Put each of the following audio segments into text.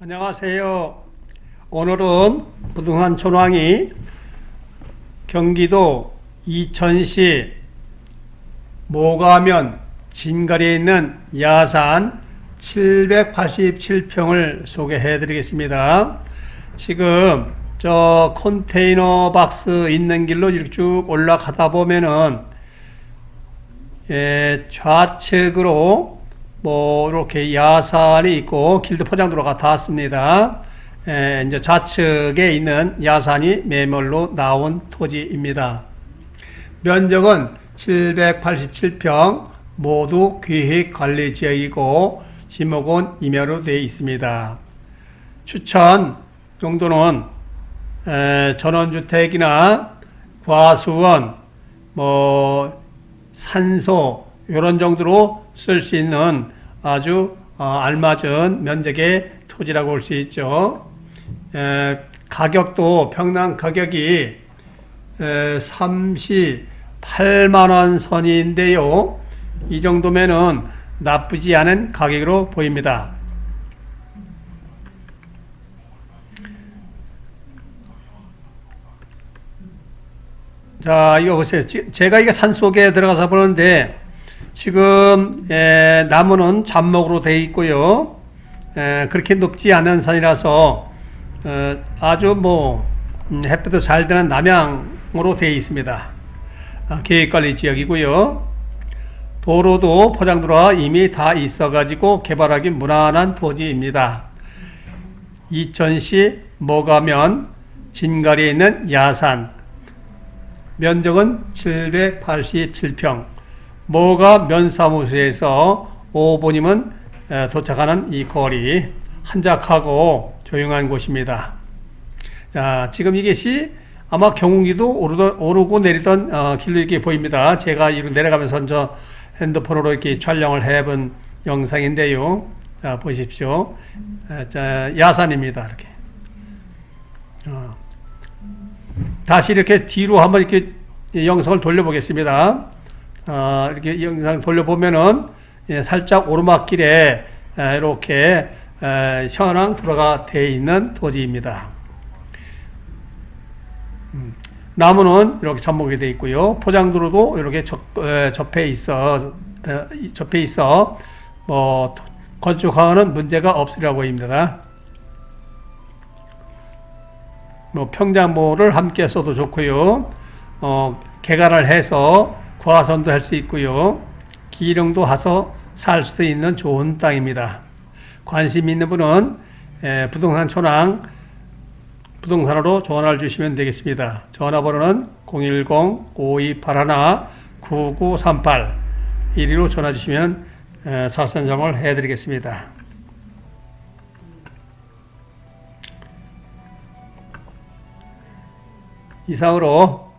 안녕하세요. 오늘은 부동산 촌왕이 경기도 이천시 모가면 진가리에 있는 야산 787평을 소개해 드리겠습니다. 지금 저 컨테이너 박스 있는 길로 이렇게 쭉 올라가다 보면은 예, 좌측으로 뭐 이렇게 야산이 있고 길도 포장도로가 닿았습니다. 예, 이제 좌측에 있는 야산이 매물로 나온 토지입니다. 면적은 787평 모두 계획관리 지역이고 지목은 임야로 되어 있습니다. 추천 정도는 에, 전원주택이나 과수원, 뭐 산소 이런 정도로 쓸 수 있는 아주 어, 알맞은 면적의 토지라고 볼 수 있죠. 에, 가격도 평당 가격이 에, 38만 원 선인데요. 이 정도면은 나쁘지 않은 가격으로 보입니다. 자, 이거 보세요. 지- 제가 이게 산 속에 들어가서 보는데 지금 에, 나무는 잡목으로 되어 있고요. 에, 그렇게 높지 않은 산이라서 어, 아주 뭐 음, 햇빛도 잘 드는 남향으로 되어 있습니다. 아, 계획관리 지역이고요. 도로도 포장도로가 이미 다 있어가지고 개발하기 무난한 토지입니다. 이천시 모가면 진가리에 있는 야산 면적은 787평 모가 면사무소에서 5분이면 도착하는 이 거리 한적하고 조용한 곳입니다. 자, 지금 이것이 아마 경운기도 오르던, 오르고 내리던 어, 길로 이렇게 보입니다. 제가 이렇게 내려가면서 저 핸드폰으로 이렇게 촬영을 해본 영상인데요. 자, 보십시오. 아, 자, 야산입니다. 이렇게. 어. 다시 이렇게 뒤로 한번 이렇게 영상을 돌려보겠습니다. 어, 이렇게 영상 돌려보면은 예, 살짝 오르막길에 에, 이렇게 에, 현황 도로가 되어 있는 토지입니다. 음, 나무는 이렇게 접목이 되어 있고요. 포장도로도 이렇게 접해 있어 접해 있어 뭐 토- 건축하는 문제가 없으리라 보입니다. 뭐 평장모를 함께 써도 좋고요. 어, 개간을 해서 과선도 할 수 있고요. 기령도 해서 살 수도 있는 좋은 땅입니다. 관심 있는 분은 에, 부동산 촌왕 부동산으로 전화를 주시면 되겠습니다. 전화번호는 010-5281-9938 1위로 전화 주시면 에, 자선정을 해드리겠습니다. 이상으로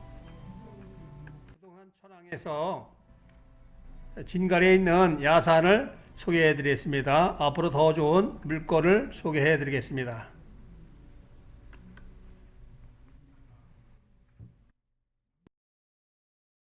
진가리에 있는 야산을 소개해 드리겠습니다. 앞으로 더 좋은 물건을 소개해 드리겠습니다.